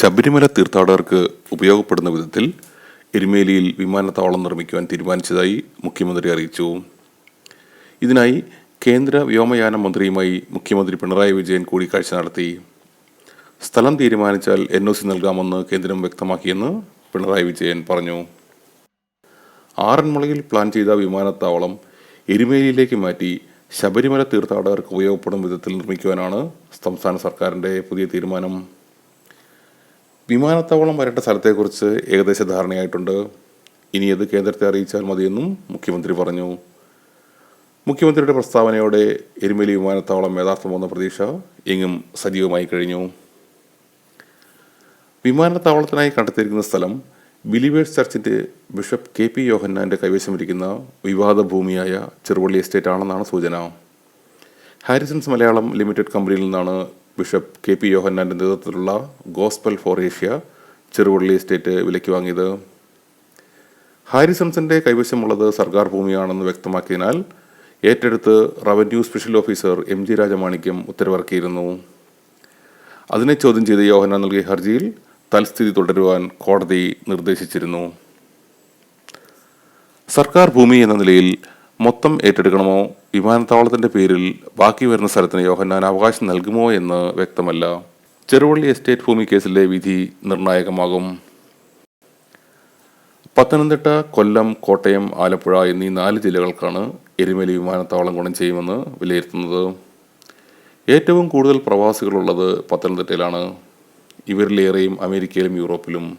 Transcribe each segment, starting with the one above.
ശബരിമല തീർത്ഥാടകർക്ക് ഉപയോഗപ്പെടുന്ന വിധത്തിൽ എരുമേലിയിൽ വിമാനത്താവളം നിർമ്മിക്കുവാൻ തീരുമാനിച്ചതായി മുഖ്യമന്ത്രി അറിയിച്ചു. ഇതിനായി കേന്ദ്ര വ്യോമയാന മന്ത്രിയുമായി മുഖ്യമന്ത്രി പിണറായി വിജയൻ കൂടിക്കാഴ്ച നടത്തി. സ്ഥലം തീരുമാനിച്ചാൽ എൻ ഒ സി നൽകാമെന്ന് കേന്ദ്രം വ്യക്തമാക്കിയെന്ന് പിണറായി വിജയൻ പറഞ്ഞു. ആറന്മുളയിൽ പ്ലാൻ ചെയ്ത വിമാനത്താവളം എരുമേലിയിലേക്ക് മാറ്റി ശബരിമല തീർത്ഥാടകർക്ക് ഉപയോഗപ്പെടും വിധത്തിൽ നിർമ്മിക്കുവാനാണ് സംസ്ഥാന സർക്കാരിന്റെ പുതിയ തീരുമാനം. വിമാനത്താവളം വരേണ്ട സ്ഥലത്തെക്കുറിച്ച് ഏകദേശ ധാരണയായിട്ടുണ്ട്. ഇനി അത് കേന്ദ്രത്തെ അറിയിച്ചാൽ മതിയെന്നും മുഖ്യമന്ത്രി പറഞ്ഞു. മുഖ്യമന്ത്രിയുടെ പ്രസ്താവനയോടെ എരുമേലി വിമാനത്താവളം യഥാർത്ഥമെന്ന പ്രതീക്ഷ എങ്ങും സജീവമായി കഴിഞ്ഞു. വിമാനത്താവളത്തിനായി കണ്ടെത്തിയിരിക്കുന്ന സ്ഥലം ബിലീവേഴ്സ് ചർച്ചിന്റെ ബിഷപ്പ് കെ പി യോഹന്നാന്റെ കൈവശമിരിക്കുന്ന വിവാദ ഭൂമിയായ ചെറുവള്ളി എസ്റ്റേറ്റ് ആണെന്നാണ് സൂചന. ഹാരിസൺസ് മലയാളം ലിമിറ്റഡ് കമ്പനിയിൽ നിന്നാണ് ബിഷപ്പ് കെ പി യോഹന്നാന്റെ നേതൃത്വത്തിലുള്ള gospel for Asia Cheruvalli estate വിലയ്ക്ക് വാങ്ങിയത്. ഹാരിസൺസിന്റെ കൈവശമുള്ളത് സർക്കാർ ഭൂമിയാണെന്ന് വ്യക്തമാക്കിയതിനാൽ ഏറ്റെടുത്ത് revenue special officer M G Rajamanickam ഉത്തരവിറക്കിയിരുന്നു. അതിനെ ചോദ്യം ചെയ്ത് യോഹന നൽകിയ ഹർജിയിൽ തൽസ്ഥിതി തുടരുവാൻ കോടതി നിർദ്ദേശിച്ചിരുന്നു. സർക്കാർ ഭൂമി എന്ന നിലയിൽ മൊത്തം ഏറ്റെടുക്കണമോ? വിമാനത്താവളത്തിന്റെ പേരിൽ ബാക്കി വരുന്ന സ്ഥലത്തിന് യോഹന്നാൻ അവകാശം നൽകുമോ എന്ന് വ്യക്തമല്ല. ചെറുവള്ളി എസ്റ്റേറ്റ് ഭൂമി കേസിലെ വിധി നിർണായകമാകും. പത്തനംതിട്ട കൊല്ലം കോട്ടയം ആലപ്പുഴ എന്നീ നാല് ജില്ലകൾക്കാണ് എരുമേലി വിമാനത്താവളം ഗുണം ചെയ്യുമെന്ന് വിലയിരുത്തുന്നത്. ഏറ്റവും കൂടുതൽ പ്രവാസികളുള്ളത് പത്തനംതിട്ടയിലാണ്. ഇവരിലേറെയും അമേരിക്കയിലും യൂറോപ്പിലും.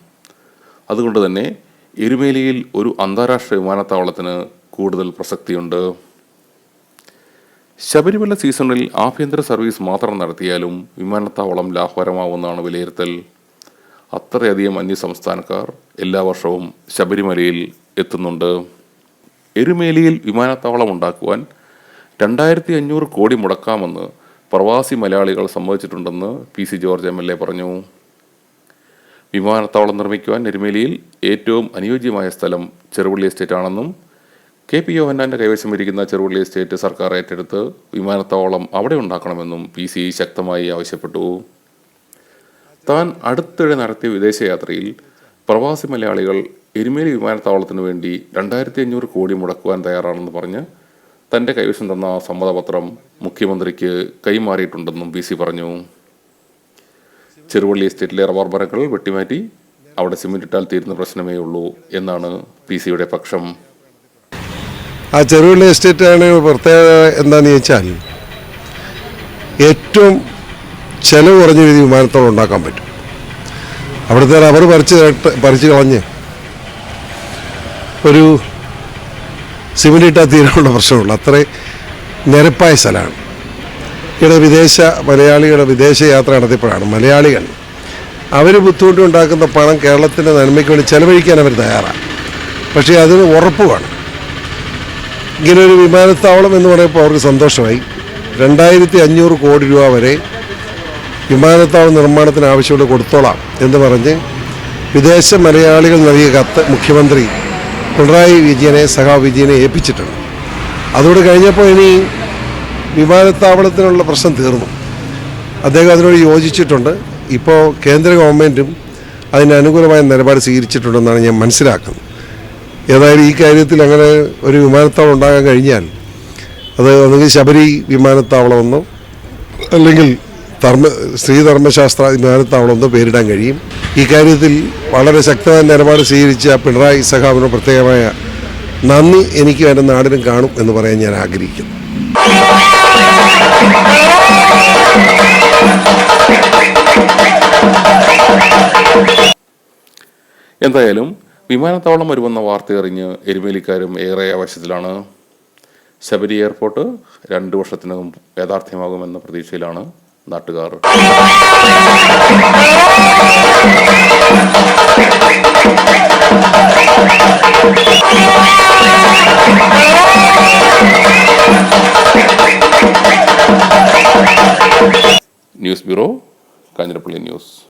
അതുകൊണ്ട് തന്നെ എരുമേലിയിൽ ഒരു അന്താരാഷ്ട്ര വിമാനത്താവളത്തിന് കൂടുതൽ പ്രസക്തിയുണ്ട്. ശബരിമല സീസണിൽ ആഭ്യന്തര സർവീസ് മാത്രം നടത്തിയാലും വിമാനത്താവളം ലാഭകരമാവുമെന്നാണ് വിലയിരുത്തൽ. അത്രയധികം അന്യസംസ്ഥാനക്കാർ എല്ലാ വർഷവും ശബരിമലയിൽ എത്തുന്നുണ്ട്. എരുമേലിയിൽ വിമാനത്താവളം ഉണ്ടാക്കുവാൻ രണ്ടായിരത്തി അഞ്ഞൂറ് കോടി മുടക്കാമെന്ന് പ്രവാസി മലയാളികൾ സമ്മതിച്ചിട്ടുണ്ടെന്ന് P C George M L A പറഞ്ഞു. വിമാനത്താവളം നിർമ്മിക്കുവാൻ എരുമേലിയിൽ ഏറ്റവും അനുയോജ്യമായ സ്ഥലം ചെറുവള്ളി എസ്റ്റേറ്റ് ആണെന്നും കെ പി യോഹന്നാന്റെ കൈവശമിരിക്കുന്ന ചെറുപള്ളി എസ്റ്റേറ്റ് സർക്കാർ ഏറ്റെടുത്ത് വിമാനത്താവളം അവിടെ ഉണ്ടാക്കണമെന്നും പി സി ശക്തമായി ആവശ്യപ്പെട്ടു. താൻ അടുത്തിടെ നടത്തിയ വിദേശയാത്രയിൽ പ്രവാസി മലയാളികൾ എരുമേലി വിമാനത്താവളത്തിന് വേണ്ടി രണ്ടായിരത്തി അഞ്ഞൂറ് കോടി മുടക്കുവാൻ തയ്യാറാണെന്ന് പറഞ്ഞ് തന്റെ കൈവശം തന്ന സമ്മതപത്രം മുഖ്യമന്ത്രിക്ക് കൈമാറിയിട്ടുണ്ടെന്നും പി സി പറഞ്ഞു. ചെറുവള്ളി എസ്റ്റേറ്റിലെ റബ്ബർ മരങ്ങൾ വെട്ടിമാറ്റി അവിടെ സിമെന്റ് ഇട്ടാൽ തീരുന്ന പ്രശ്നമേ ഉള്ളൂ എന്നാണ് പി സിയുടെ പക്ഷം. ആ ചെറുവള്ളി എസ്റ്റേറ്റാണ് പ്രത്യേകത എന്താണെന്ന് ചോദിച്ചാൽ ഏറ്റവും ചിലവ് കുറഞ്ഞ രീതി വിമാനത്താവളം ഉണ്ടാക്കാൻ പറ്റും. അവിടുത്തെ റബ്ബർ പറിച്ച് പറിച്ച് കളഞ്ഞ് ഒരു സിമെന്റ് ഇട്ടാൽ തീരാനുള്ള പ്രശ്നമുള്ളൂ. അത്രയും നിരപ്പായ സ്ഥലമാണ്. ഇവിടെ വിദേശ മലയാളികളുടെ വിദേശ യാത്ര നടത്തിയപ്പോഴാണ് മലയാളികൾ അവർ ബുദ്ധിമുട്ടുണ്ടാക്കുന്ന പണം കേരളത്തിന്റെ നന്മയ്ക്ക് വേണ്ടി ചിലവഴിക്കാൻ അവർ തയ്യാറാണ്. പക്ഷേ അതിന് ഉറപ്പ് വേണം. ഇങ്ങനെ ഒരു വിമാനത്താവളം എന്ന് പറയുമ്പോൾ അവർക്ക് സന്തോഷമായി. രണ്ടായിരത്തി അഞ്ഞൂറ് കോടി രൂപ വരെ വിമാനത്താവളം നിർമ്മാണത്തിന് ആവശ്യമുള്ള കൊടുത്തോളാം എന്ന് പറഞ്ഞ് വിദേശ മലയാളികൾ നൽകിയ കത്ത് മുഖ്യമന്ത്രി പിണറായി വിജയനെ സഹാ വിജയനെ ഏൽപ്പിച്ചിട്ടുണ്ട്. അതോട് കഴിഞ്ഞപ്പോൾ ഇനി വിമാനത്താവളത്തിനുള്ള പ്രശ്നം തീർന്നു. അദ്ദേഹം അതിനോട് യോജിച്ചിട്ടുണ്ട്. ഇപ്പോൾ കേന്ദ്ര ഗവൺമെന്റും അതിനനുകൂലമായ നിലപാട് സ്വീകരിച്ചിട്ടുണ്ടെന്നാണ് ഞാൻ മനസ്സിലാക്കുന്നത്. ഏതായാലും ഈ കാര്യത്തിൽ അങ്ങനെ ഒരു വിമാനത്താവളം ഉണ്ടാകാൻ കഴിഞ്ഞാൽ അത് ഒന്നുകിൽ ശബരി വിമാനത്താവളമെന്നോ അല്ലെങ്കിൽ ധർമ്മ ശ്രീധർമ്മശാസ്ത്ര വിമാനത്താവളമെന്നോ പേരിടാൻ കഴിയും. ഈ കാര്യത്തിൽ വളരെ ശക്തമായ നിലപാട് സ്വീകരിച്ച പിണറായി സഖാവിന് പ്രത്യേകമായ നന്ദി എനിക്ക് എന്റെ നാടിനും കാണും എന്ന് പറയാൻ ഞാൻ ആഗ്രഹിക്കുന്നു. എന്തായാലും വിമാനത്താവളം വരുമെന്ന വാർത്ത അറിഞ്ഞ് എരുമേലിക്കാരും ഏറെ ആവശ്യത്തിലാണ് ശബരി എയർപോർട്ട് രണ്ട് വർഷത്തിനകം യാഥാർത്ഥ്യമാകുമെന്ന പ്രതീക്ഷയിലാണ് നാട്ടുകാർ. News bureau Kanjirappally news.